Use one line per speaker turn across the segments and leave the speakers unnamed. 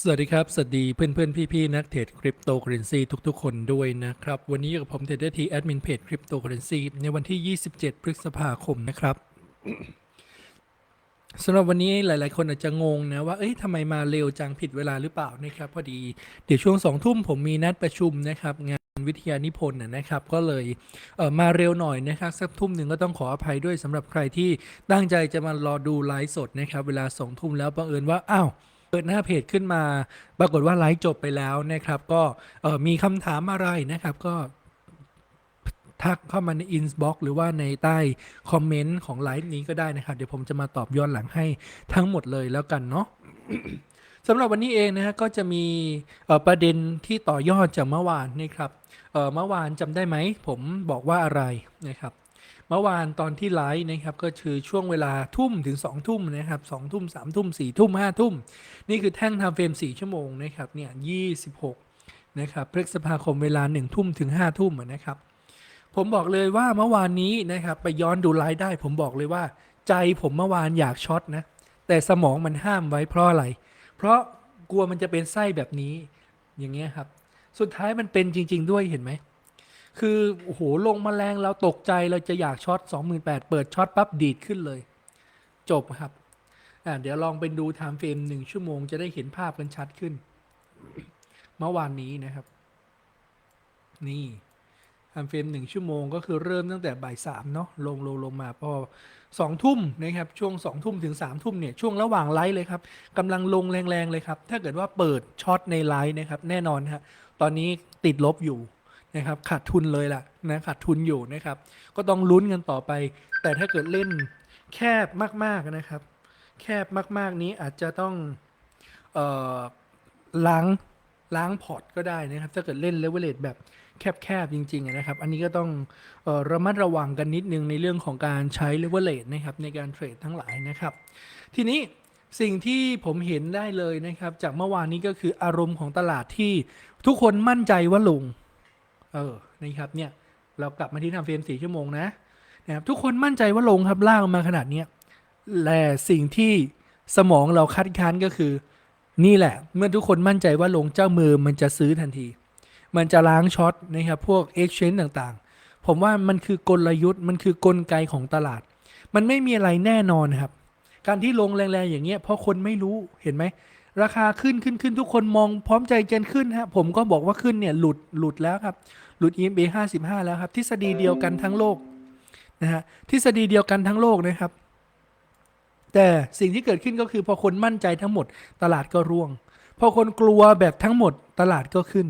สวัสดีครับ สวัสดีเพื่อนเพื่อนพี่พี่ๆนักเทรดคริปโตเคอเรนซีทุกๆ คนด้วยนะครับ วันนี้กับผมเทรดเดอร์ทีแอดมินเพจคริปโตเคอเรนซีในวันที่ 27 พฤษภาคมนะครับสำหรับวันนี้หลาย ๆ คนอาจจะงงนะว่าเอ้ยทำไมมาเร็วจังผิดเวลาหรือเปล่านะครับพอดีเดี๋ยวช่วงสองทุ่มผมมีนัดประชุมนะครับงานวิทยานิพนธ์นะครับ ก็เลยเมาเร็วหน่อยนะครับสักทุ่มหนึ่งก็ต้องขออภัยด้วยสำหรับใครที่ตั้งใจจะมารอดูไลฟ์สดนะครับ เวลาสองทุ่มแล้วบังเอิญว่าอ้าว เปิดหน้าเพจขึ้นมา ปรากฏว่าไลฟ์จบไปแล้วนะครับ ก็มีคำถามอะไรนะครับก็ทักเข้ามาในอินบ็อกหรือว่าในใต้คอมเมนต์ของไลฟ์นี้ก็ได้นะครับ เดี๋ยวผมจะมาตอบย้อนหลังให้ทั้งหมดเลยแล้วกันเนาะสำหรับวันนี้เองนะฮะก็จะมีประเด็นที่ต่อยอดจากเมื่อวานนะครับเมื่อวานจำได้ไหมผมบอกว่าอะไรนะครับ เมื่อวานตอนที่ไลฟ์นะครับก็คือช่วงเวลาทุ่มถึง2องทุ่มนะครับสองทุ่มสามทุ่มสี่ทุ่มห้าทุ่ม นี่คือแท่งทำเฟรม 4 ชั่วโมงนะครับเนี่ย26นะครับพฤษภาคมเวลา 1 ทุ่มถึง 5 ทุ่มนะครับ ผมบอกเลยว่าเมื่อวานนี้นะครับไปย้อนดูไลฟ์ได้ ผมบอกเลยว่า ใจผมเมื่อวานอยากช็อตนะแต่สมองมันห้ามไว้เพราะอะไร เพราะกลัวมันจะเป็นไส้แบบนี้อย่างเงี้ยครับ สุดท้ายมันเป็นจริง ๆ ด้วยเห็นไหม คือโอ้โหลงมาแรงเราตกใจเราจะอยากช็อต28,000 เปิดช็อตปั๊บดีดขึ้นเลย จบครับอะเดี๋ยวลองไปดูไทม์เฟรมหนึ่งชั่วโมงจะได้เห็นภาพกันชัดขึ้น เมื่อวานนี้นะครับ นี่ไทม์เฟรมหนึ่งชั่วโมงก็คือเริ่มตั้งแต่บ่ายสามเนาะลงลงลงมาพอสองทุ่มนะครับช่วงสองทุ่มถึงสามทุ่มเนี่ยช่วงระหว่างไลฟ์เลยครับกำลังลงแรงๆเลยครับ ถ้าเกิดว่าเปิดช็อตในไลฟ์นะครับ แน่นอนฮะตอนนี้ติดลบอยู่ นะครับขาดทุนเลยล่ะนะขาดทุนอยู่นะครับ ก็ต้องลุ้นกันต่อไป แต่ถ้าเกิดเล่นแคบมากๆนะครับ แคบมากๆนี้อาจจะต้องเอ่อล้างล้างพอร์ตก็ได้นะครับ ถ้าเกิดเล่นเลเวลเลตแบบแคบๆจริงๆนะครับ อันนี้ก็ต้องออระมัดระวังกันนิดนึงในเรื่องของการใช้เลเวลเลตนะครับในการเทรดทั้งหลายนะครับ ทีนี้สิ่งที่ผมเห็นได้เลยนะครับ จากเมื่อวานนี้ก็คืออารมณ์ของตลาดที่ทุกคนมั่นใจว่าลง เออนะครับเนี่ยเรากลับมาที่ทำเฟรมสี่ชั่วโมงนะนะครับทุกคนมั่นใจว่าลงครับล่างมาขนาดเนี้ยและสิ่งที่สมองเราคัดค้านก็คือ นี่แหละ เมื่อทุกคนมั่นใจว่าลงเจ้ามือมันจะซื้อทันที มันจะล้างช็อตนะครับพวก exchange ต่างๆ ผมว่ามันคือกลยุทธ์มันคือกลไกของตลาด มันไม่มีอะไรแน่นอนครับ การที่ลงแรงๆอย่างเงี้ยเพราะคนไม่รู้เห็นไหม ราคาขึ้นขึ้นขึ้นทุกคนมองพร้อมใจกันขึ้นฮะผมก็บอกว่าขึ้นเนี่ยหลุดหลุดแล้วครับ หลุด EMA 55 แล้วครับ ทฤษฎีเดียวกันทั้งโลกนะฮะทฤษฎีเดียวกันทั้งโลกนะครับ แต่สิ่งที่เกิดขึ้นก็คือพอคนมั่นใจทั้งหมดตลาดก็ร่วง พอคนกลัวแบบทั้งหมดตลาดก็ขึ้น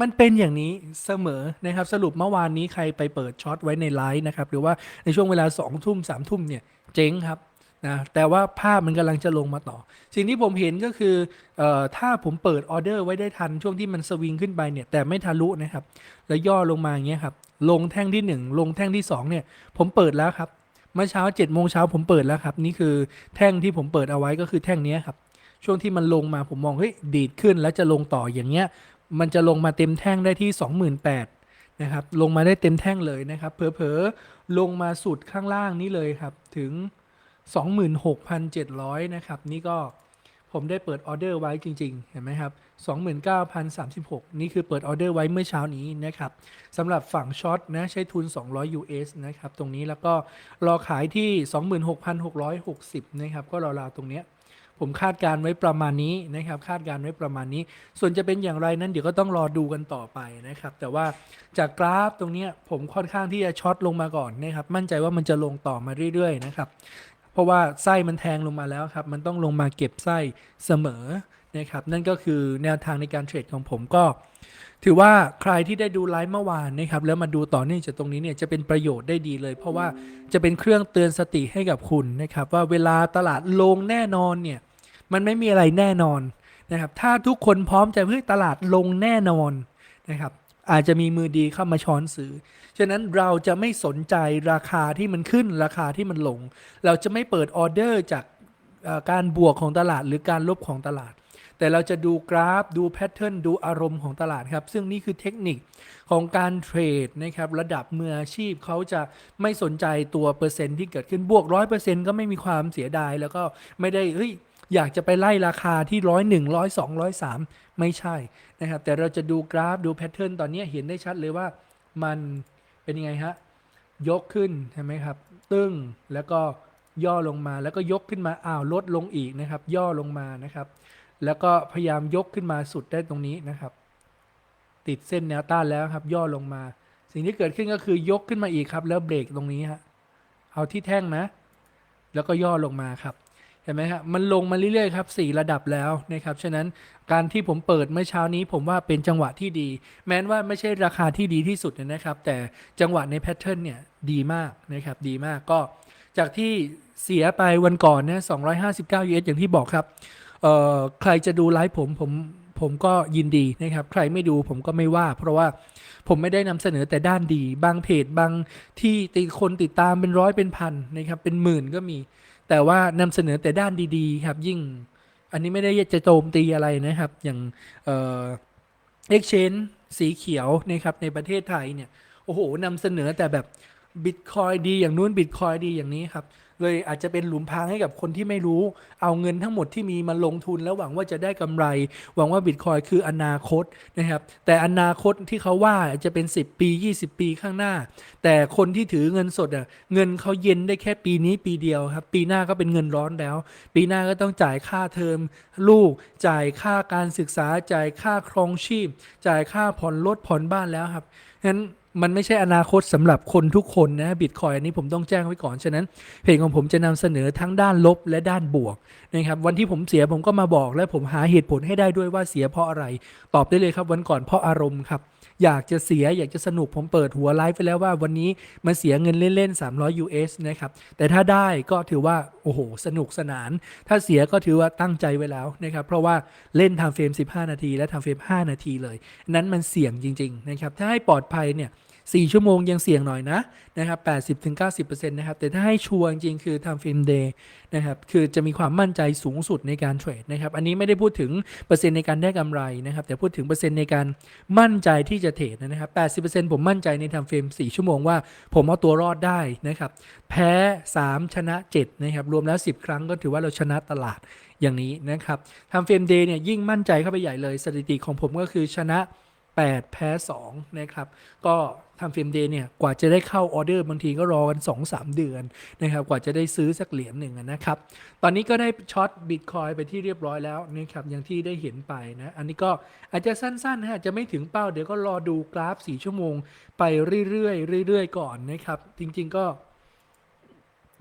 มันเป็นอย่างนี้เสมอนะครับ สรุปเมื่อวานนี้ใครไปเปิดช็อตไว้ในไลฟ์นะครับ หรือว่าในช่วงเวลา2องทุ่มสามทุ่มเนี่ยเจ๊งครับ นะแต่ว่าภาพมันกำลังจะลงมาต่อ สิ่งที่ผมเห็นก็คือออถ้าผมเปิดออเดอร์ไว้ได้ทันช่วงที่มันสวิงขึ้นไปเนี่ยแต่ไม่ทะลุนะครับแล้วย่อลงมาอย่างเงี้ยครับลงแท่งที่ 1 ลงแท่งที่2เนี่ยผมเปิดแล้วครับเมื่อเช้า7จ็ดโมงเช้าผมเปิดแล้วครับนี่คือแท่งที่ผมเปิดเอาไว้ก็คือแท่งนี้ครับช่วงที่มันลงมาผมมองเฮ้ยดีดขึ้นแล้วจะลงต่ออย่างเงี้ยมันจะลงมาเต็มแท่งได้ที่ 28,000นะครับลงมาได้เต็มแท่งเลยนะครับเผลอๆลงมาสุดข้างล่างนี้เลยครับถึง 26,700 นะครับ นี่ก็ผมได้เปิดออเดอร์ไว้จริง ๆ เห็นไหมครับ 29,036 นี่คือเปิดออเดอร์ไว้เมื่อเช้านี้นะครับสำหรับฝั่งช็อตนะใช้ทุน 200 US นะครับ ตรงนี้แล้วก็รอขายที่ 26,660 นะครับ ก็ราวๆตรงเนี้ยผมคาดการณ์ไว้ประมาณนี้นะครับ คาดการณ์ไว้ประมาณนี้ ส่วนจะเป็นอย่างไรนั้นเดี๋ยวก็ต้องรอดูกันต่อไปนะครับ แต่ว่าจากกราฟตรงนี้ผมค่อนข้างที่จะช็อตลงมาก่อนนะครับ มั่นใจว่ามันจะลงต่อมาเรื่อยๆนะครับ เพราะว่าไส้มันแทงลงมาแล้วครับ มันต้องลงมาเก็บไส้เสมอนะครับนั่นก็คือแนวทางในการเทรดของผมก็ ถือว่าใครที่ได้ดูไลฟ์เมื่อวานนะครับแล้วมาดูต่อเนื่องจากตรงนี้เนี่ยจะเป็นประโยชน์ได้ดีเลย เพราะว่าจะเป็นเครื่องเตือนสติให้กับคุณนะครับว่าเวลาตลาดลงแน่นอนเนี่ยมันไม่มีอะไรแน่นอนนะครับถ้าทุกคนพร้อมจะเพื่อตลาดลงแน่นอนนะครับอาจจะมีมือดีเข้ามาช้อนซื้อ ฉะนั้นเราจะไม่สนใจราคาที่มันขึ้นราคาที่มันลง เราจะไม่เปิดออเดอร์จากการบวกของตลาดหรือการลบของตลาด แต่เราจะดูกราฟดูแพทเทิร์นดูอารมณ์ของตลาดครับ ซึ่งนี่คือเทคนิคของการเทรดนะครับ ระดับมืออาชีพเขาจะไม่สนใจตัวเปอร์เซ็นต์ที่เกิดขึ้นบวกร้อยเปอร์เซ็นต์ก็ไม่มีความเสียดาย แล้วก็ไม่ได้เฮ้ยอยากจะไปไล่ราคาที่ร้อยหนึ่งร้อยสองร้อยสามไม่ใช่นะครับ แต่เราจะดูกราฟดูแพทเทิร์นตอนนี้เห็นได้ชัดเลยว่ามัน เป็นยังไงฮะ ยกขึ้นใช่ไหมครับ ตึงแล้วก็ย่อลงมาแล้วก็ยกขึ้นมาอ้าวลดลงอีกนะครับ ย่อลงมานะครับ แล้วก็พยายามยกขึ้นมาสุดได้ตรงนี้นะครับ ติดเส้นแนวต้านแล้วครับ ย่อลงมา สิ่งที่เกิดขึ้นก็คือยกขึ้นมาอีกครับ แล้วเบรกตรงนี้ฮะเอาที่แท่งนะ แล้วก็ย่อลงมาครับ เห็นไหมครับมันลงมาเรื่อยๆครับสี่ระดับแล้วนะครับฉะนั้นการที่ผมเปิดเมื่อเช้านี้ผมว่าเป็นจังหวะที่ดี แม้ว่าไม่ใช่ราคาที่ดีที่สุดนะครับ แต่จังหวะในแพทเทิร์นเนี่ยดีมากนะครับดีมากก็จากที่เสียไปวันก่อนเนี่ย259 US อย่างที่บอกครับเอ่อใครจะดูไลฟ์ผมผมผมก็ยินดีนะครับ ใครไม่ดูผมก็ไม่ว่า เพราะว่าผมไม่ได้นำเสนอแต่ด้านดี บางเพจบางที่ติดคนติดตามเป็นร้อยเป็นพันนะครับเป็นหมื่นก็มี แต่ว่านำเสนอแต่ด้านดีๆ ครับ ยิ่งอันนี้ไม่ได้จะโจมตีอะไรนะครับ อย่างเอ็กชเชนสีเขียวนะครับในประเทศไทยเนี่ย โอ้โหนำเสนอแต่แบบบิตคอยดีอย่างนู้นบิตคอยดีอย่างนี้ครับ เลยอาจจะเป็นหลุมพรางให้กับคนที่ไม่รู้ เอาเงินทั้งหมดที่มีมาลงทุนแล้วหวังว่าจะได้กำไร หวังว่าบิตคอยคืออนาคตนะครับ แต่อนาคตที่เขาว่าจะเป็น 10 ปี 20 ปีข้างหน้า แต่คนที่ถือเงินสดอะเงินเขาเย็นได้แค่ปีนี้ปีเดียวครับ ปีหน้าก็เป็นเงินร้อนแล้ว ปีหน้าก็ต้องจ่ายค่าเทอมลูก จ่ายค่าการศึกษา จ่ายค่าครองชีพ จ่ายค่าผ่อนรถผ่อนบ้านแล้วครับงั้น มันไม่ใช่อนาคตสำหรับคนทุกคนนะบิตคอยอันนี้ผมต้องแจ้งไว้ก่อน ฉะนั้นเพจของผมจะนำเสนอทั้งด้านลบและด้านบวกนะครับวันที่ผมเสียผมก็มาบอกและผมหาเหตุผลให้ได้ด้วยว่าเสียเพราะอะไร ตอบได้เลยครับวันก่อนเพราะอารมณ์ครับ อยากจะเสียอยากจะสนุกผมเปิดหัวไลฟ์ไปแล้วว่าวันนี้มาเสียเงินเล่นๆ 300 US นะครับ แต่ถ้าได้ก็ถือว่า โอ้โห สนุกสนาน ถ้าเสียก็ถือว่าตั้งใจไว้แล้วนะครับ เพราะว่าเล่นทำเฟรม 15 นาที และทำเฟรม 5 นาทีเลย นั้นมันเสี่ยงจริง ๆ นะครับ ถ้าให้ปลอดภัยเนี่ย 4 ชั่วโมงยังเสี่ยงหน่อยนะนะครับ80-90%นะครับ แต่ถ้าให้ชัวร์จริงคือทำฟิล์มเดย์นะครับ คือจะมีความมั่นใจสูงสุดในการเทรดนะครับ อันนี้ไม่ได้พูดถึงเปอร์เซ็นต์ในการได้กำไรนะครับ แต่พูดถึงเปอร์เซ็นต์ในการมั่นใจที่จะเทรดนะครับ80%ผมมั่นใจในทำเฟรม4ชั่วโมงว่า ผมเอาตัวรอดได้นะครับ แพ้3ชนะ7นะครับ รวมแล้ว10ครั้งก็ถือว่าเราชนะตลาดอย่างนี้นะครับทำเฟรมเดย์เนี่ยยิ่งมั่นใจเข้าไปใหญ่เลย สถิติของผมก็คือชนะ 8 แพ้ 2 นะครับ ก็ ทำฟิล์มเดย์เนี่ยกว่าจะได้เข้าออเดอร์บางทีก็รอกัน 2-3 เดือนนะครับกว่าจะได้ซื้อสักเหรียญหนึ่งนะครับ ตอนนี้ก็ได้ช็อตบิตคอยไปที่เรียบร้อยแล้วนะครับอย่างที่ได้เห็นไปนะอันนี้ก็อาจจะสั้นๆนะฮะจะไม่ถึงเป้าเดี๋ยวก็รอดูกราฟ 4 ชั่วโมง ไปเรื่อยๆเรื่อยๆก่อนนะครับ จริงๆก็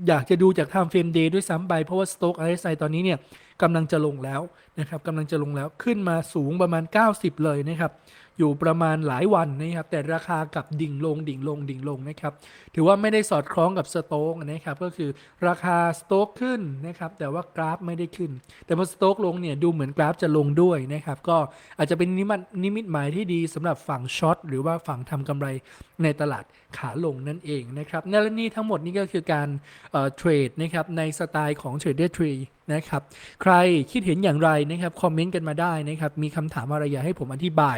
อยากจะดูจาก Time Frame Day ด้วยซ้ำไป เพราะว่า Stock RSI ตอนนี้เนี่ยกำลังจะลงแล้วนะครับกำลังจะลงแล้วขึ้นมาสูงประมาณ 90 เลยนะครับ อยู่ประมาณหลายวันนะครับ แต่ราคากับดิ่งลงดิ่งลงดิ่งลงนะครับ ถือว่าไม่ได้สอดคล้องกับสโต๊กนะครับ ก็คือราคาสโต๊กขึ้นนะครับ แต่ว่ากราฟไม่ได้ขึ้น แต่พอสโต๊กลงเนี่ยดูเหมือนกราฟจะลงด้วยนะครับ ก็อาจจะเป็นนิมิตนิมิตหมายที่ดีสำหรับฝั่งช็อตหรือว่าฝั่งทำกำไรในตลาดขาลงนั่นเองนะครับและนี่ทั้งหมดนี่ก็คือการเทรดนะครับในสไตล์ของ Trader Tree นะครับ ใครคิดเห็นอย่างไรนะครับคอมเมนต์กันมาได้นะครับ มีคำถามอะไรอยากให้ผมอธิบาย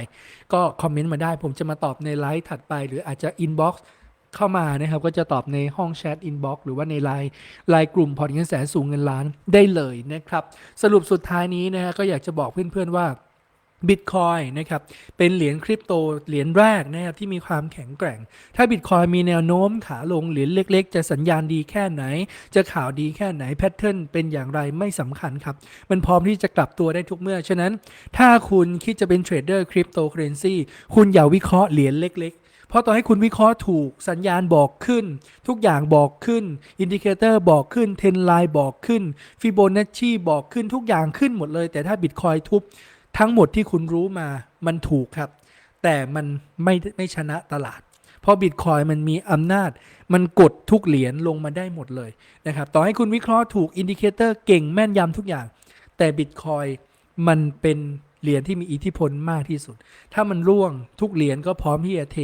ก็คอมเมนต์มาได้ ผมจะมาตอบในไลฟ์ถัดไป หรืออาจจะอินบ็อกซ์เข้ามานะครับ ก็จะตอบในห้องแชทอินบ็อกซ์หรือว่าในไลน์ไลน์กลุ่มพอร์ตเงินแสนสูงเงินล้านได้เลยนะครับ สรุปสุดท้ายนี้นะฮะก็อยากจะบอกเพื่อนๆว่า บิตคอยนะครับเป็นเหรียญคริปโตเหรียญแรกนะครับที่มีความแข็งแกร่ง ถ้าบิตคอยมีแนวโน้มขาลงเหรียญเล็ก ๆ จะสัญญาณดีแค่ไหน จะข่าวดีแค่ไหนแพทเทิร์นเป็นอย่างไรไม่สำคัญครับ มันพร้อมที่จะกลับตัวได้ทุกเมื่อ ฉะนั้น ถ้าคุณคิดจะเป็นเทรดเดอร์คริปโตเคอเรนซีคุณอย่าวิเคราะห์เหรียญเล็กๆเพราะต่อให้คุณวิเคราะห์ถูกสัญญาณบอกขึ้น ทุกอย่างบอกขึ้น อินดิเคเตอร์บอกขึ้นเทนไลน์บอกขึ้นฟิโบนัชชีบอกขึ้นทุกอย่างขึ้นหมดเลย แต่ถ้าบิตคอยทุบ ทั้งหมดที่คุณรู้มามันถูกครับ แต่มันไม่ไม่ชนะตลาด เพราะบิตคอยมันมีอำนาจ มันกดทุกเหรียญลงมาได้หมดเลยนะครับ ต่อให้คุณวิเคราะห์ถูกอินดิเคเตอร์เก่งแม่นยำทุกอย่าง แต่บิตคอยมันเป็นเหรียญที่มีอิทธิพลมากที่สุด ถ้ามันร่วงทุกเหรียญก็พร้อมที่จะเท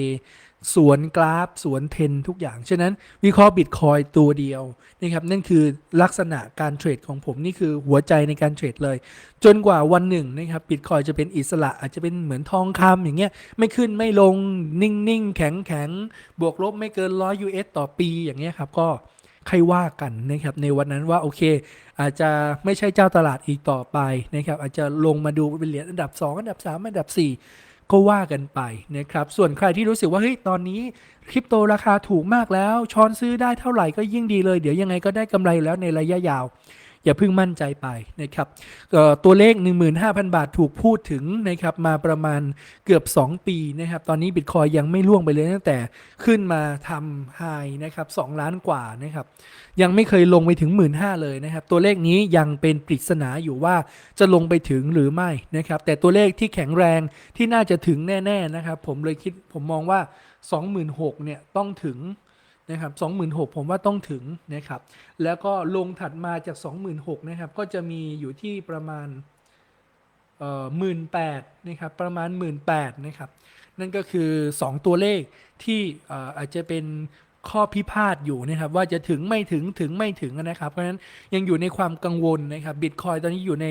สวนกราฟ สวนเทนทุกอย่าง ฉะนั้นวิเคราะห์บิตคอยตัวเดียวนะครับนั่นคือลักษณะการเทรดของผมนี่คือหัวใจในการเทรดเลย จนกว่าวันหนึ่งนะครับบิตคอยจะเป็นอิสระอาจจะเป็นเหมือนทองคำอย่างเงี้ยไม่ขึ้นไม่ลงนิ่งๆ แข็งแข็งๆบวกลบไม่เกิน100 US ต่อปีอย่างเงี้ยครับก็ค่อยว่ากันนะครับในวันนั้นว่าโอเค อาจจะไม่ใช่เจ้าตลาดอีกต่อไปนะครับอาจจะลงมาดูเป็นเหรียญอันดับ 2 อันดับ 3 อันดับ 4 ก็ว่ากันไปนะครับ ส่วนใครที่รู้สึกว่าเฮ้ยตอนนี้คริปโตราคาถูกมากแล้ว ช้อนซื้อได้เท่าไหร่ก็ยิ่งดีเลย เดี๋ยวยังไงก็ได้กำไรแล้วในระยะยาว อย่าเพิ่งมั่นใจไปนะครับเอ่อตัวเลข 15,000 บาทถูกพูดถึงนะครับมาประมาณเกือบ 2 ปีนะครับตอนนี้บิตคอยยังไม่ล่วงไปเลยตั้งแต่ขึ้นมาทำไฮนะครับ2ล้านกว่านะครับยังไม่เคยลงไปถึง 1 5ื่นเลยนะครับตัวเลขนี้ยังเป็นปริศนาอยู่ว่าจะลงไปถึงหรือไม่นะครับแต่ตัวเลขที่แข็งแรงที่น่าจะถึงแน่ๆนะครับผมเลยคิดผมมองว่า 26,000เนี่ยต้องถึง นะครับ26,000 ผมว่าต้องถึงนะครับ แล้วก็ลงถัดมาจาก 26,000 นะครับ ก็จะมีอยู่ที่ประมาณเอ่อ18,000นะครับประมาณ 18,000 นะครับ นั่นก็คือ 2 ตัวเลขที่อาจจะเป็น ข้อพิพาทอยู่นะครับว่าจะถึงไม่ถึงถึงไม่ถึงนะครับเพราะฉะนั้นยังอยู่ในความกังวลนะครับบิตคอยตอนนี้อยู่ใน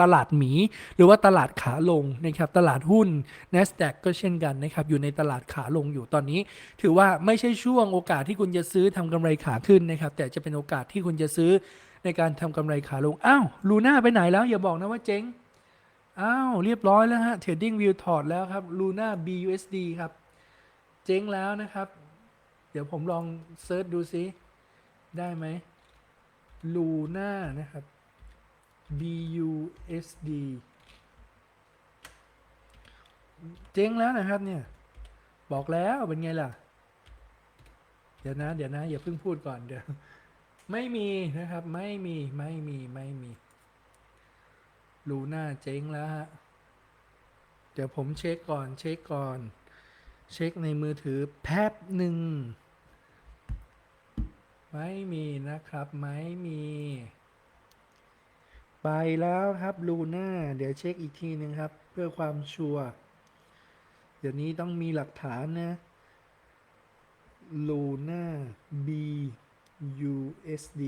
ตลาดหมี หรือว่าตลาดขาลงนะครับตลาดหุ้น NASDAQ ก็เช่นกันนะครับอยู่ในตลาดขาลงอยู่ตอนนี้ ถือว่าไม่ใช่ช่วงโอกาสที่คุณจะซื้อทำกำไรขาขึ้นนะครับแต่จะเป็นโอกาสที่คุณจะซื้อในการทำกำไรขาลงอ้าวลูน่าไปไหนแล้วอย่าบอกนะว่าเจ๊งอ้าวเรียบร้อยแล้วฮะ Trading View ถอดแล้วครับลูน่า BUSD ครับเจ๊งแล้วนะครับ เดี๋ยวผมลองเซิร์ชดูซิ ได้ไหมลูน่านะครับ BUSD เจ๊งแล้วนะครับเนี่ย บอกแล้วเป็นไงล่ะ เดี๋ยวนะ เดี๋ยวนะ อย่าเพิ่งพูดก่อนเดี๋ยว ไม่มีนะครับ ไม่มีไม่มีไม่มีลูน่าเจ๊งแล้วฮะ เดี๋ยวผมเช็คก่อนเช็คก่อน เช็คในมือถือแป๊บหนึ่ง ไม่มีนะครับ ไม่มี ไปแล้วครับลูน่าเดี๋ยวเช็คอีกทีหนึ่งครับ เพื่อความชัวร์เดี๋ยวนี้ต้องมีหลักฐานนะลูน่า B USD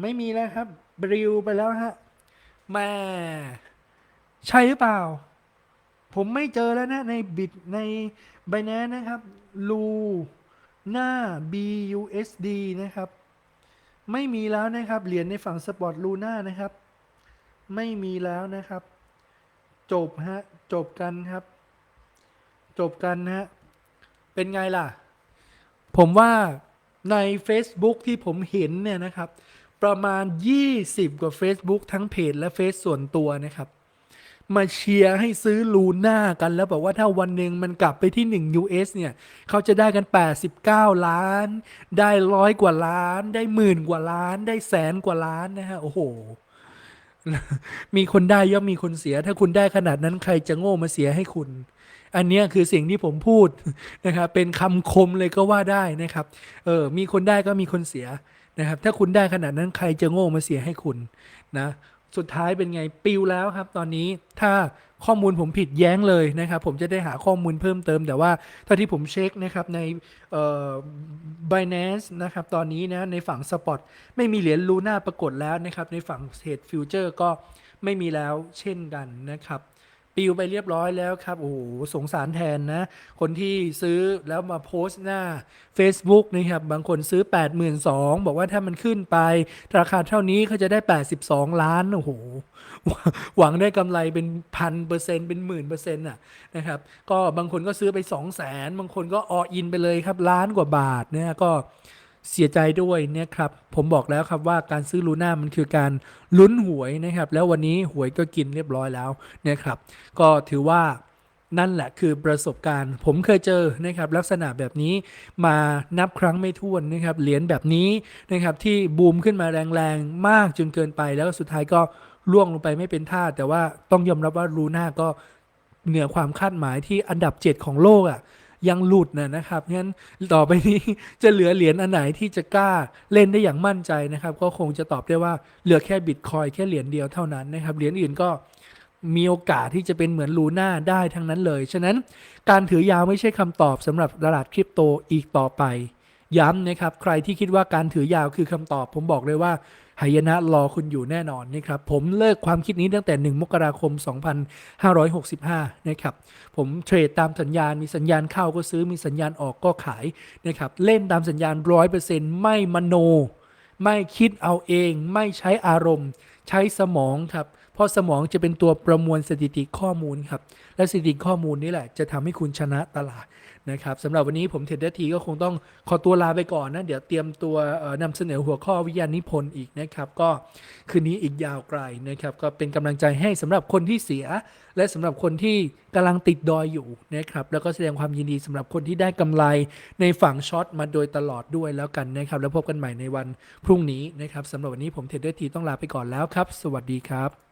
ไม่มีแล้วครับบริวไปแล้วฮะแม่ใช่หรือเปล่า ผมไม่เจอแล้วนะ ในบิตใน b บ n a n c e นะครับลู หน่า BUSD นะครับ ไม่มีแล้วนะครับ เหรียญในฝั่งสปอร์ตลูน่านะครับ ไม่มีแล้วนะครับ จบฮะ จบกันครับ จบกันฮะ เป็นไงล่ะ ผมว่าใน Facebook ที่ผมเห็นเนี่ยนะครับ ประมาณ 20 กว่า Facebook ทั้งเพจและเฟซส่วนตัวนะครับ มาเชียร์ให้ซื้อลูน่ากันแล้วบอกว่าถ้าวันหนึ่งมันกลับไปที่ 1 US เนี่ย เขาจะได้กัน 89 ล้าน ได้ร้อยกว่าล้าน ได้หมื่นกว่าล้าน ได้แสนกว่าล้านนะฮะ โอ้โห มีคนได้ย่อมมีคนเสีย ถ้าคุณได้ขนาดนั้นใครจะโง่มาเสียให้คุณ อันนี้คือสิ่งที่ผมพูดนะครับเป็นคำคมเลยก็ว่าได้นะครับ เออ มีคนได้ก็มีคนเสียนะครับ ถ้าคุณได้ขนาดนั้นใครจะโง่มาเสียให้คุณนะ สุดท้ายเป็นไงปิวแล้วครับ ตอนนี้ถ้าข้อมูลผมผิดแย้งเลยนะครับ ผมจะได้หาข้อมูลเพิ่มเติม แต่ว่าเท่าที่ผมเช็คนะครับในเอ่อ Binance นะครับ ตอนนี้นะในฝั่งสปอตไม่มีเหรียญลูน่าปรากฏแล้วนะครับ ในฝั่งเทรดฟิวเจอร์ก็ไม่มีแล้วเช่นกันนะครับ ปิวไปเรียบร้อยแล้วครับ โอ้โห สงสารแทนนะ คนที่ซื้อแล้วมาโพสต์หน้า Facebook นะครับ บางคนซื้อ 82,000บอกว่าถ้ามันขึ้นไป ราคาเท่านี้เขาจะได้ 82 ล้าน โอ้โห หวังได้กำไรเป็นพันเปอร์เซ็นต์เป็นหมื่นเปอร์เซ็นต์อะนะครับ ก็บางคนก็ซื้อไป 2 0 0แสนบางคนก็ออินไปเลยครับล้านกว่าบาทเนี่ยก็ เสียใจด้วยเนี่ยครับ ผมบอกแล้วครับว่าการซื้อลูน่ามันคือการลุ้นหวยนะครับ แล้ววันนี้หวยก็กินเรียบร้อยแล้วนะครับ ก็ถือว่านั่นแหละคือประสบการณ์ ผมเคยเจอนะครับลักษณะแบบนี้มานับครั้งไม่ถ้วนนะครับเหรียญแบบนี้นะครับที่บูมขึ้นมาแรงๆ มากจนเกินไป แล้วสุดท้ายก็ล่วงลงไปไม่เป็นท่า แต่ว่าต้องยอมรับว่าลูน่าก็เหนือความคาดหมายที่อันดับ 7 ของโลกอะ ยังหลุดนะนะครับงั้นต่อไปนี้จะเหลือเหรียญอันไหนที่จะกล้าเล่นได้อย่างมั่นใจนะครับ ก็คงจะตอบได้ว่าเหลือแค่บิตคอยแค่เหรียญเดียวเท่านั้นนะครับเหรียญอื่นก็มีโอกาสที่จะเป็นเหมือนลูน่าได้ทั้งนั้นเลย ฉะนั้นการถือยาวไม่ใช่คำตอบสำหรับตลาดคริปโตอีกต่อไป ย้ำนะครับ ใครที่คิดว่าการถือยาวคือคำตอบ ผมบอกเลยว่า หายนะรอคุณอยู่แน่นอนนะครับผมเลิกความคิดนี้ตั้งแต่ 1 มกราคม 2565 นะครับผมเทรดตามสัญญาณมีสัญญาณเข้าก็ซื้อมีสัญญาณออกก็ขายนะครับเล่นตามสัญญาณ 100%ไม่มโน ไม่คิดเอาเอง ไม่ใช้อารมณ์ ใช้สมองครับ เพราะสมองจะเป็นตัวประมวลสถิติข้อมูลครับ และสถิติข้อมูลนี่แหละ จะทำให้คุณชนะตลาดนะครับสำหรับวันนี้ผมเทรดเดอร์ทีก็คงต้องขอตัวลาไปก่อนนะ เดี๋ยวเตรียมตัวเอ่อนำเสนอหัวข้อวิทยาณนิพนธ์อีกนะครับ ก็คืนนี้อีกยาวไกลนะครับ ก็เป็นกำลังใจให้สำหรับคนที่เสีย และสำหรับคนที่กำลังติดดอยอยู่นะครับ แล้วก็แสดงความยินดีสำหรับคนที่ได้กำไรในฝั่งช็อตมาโดยตลอดด้วยแล้วกันนะครับ แล้วพบกันใหม่ในวันพรุ่งนี้นะครับสำหรับวันนี้ผมเทรดเดอร์ทีต้องลาไปก่อนแล้วครับ สวัสดีครับ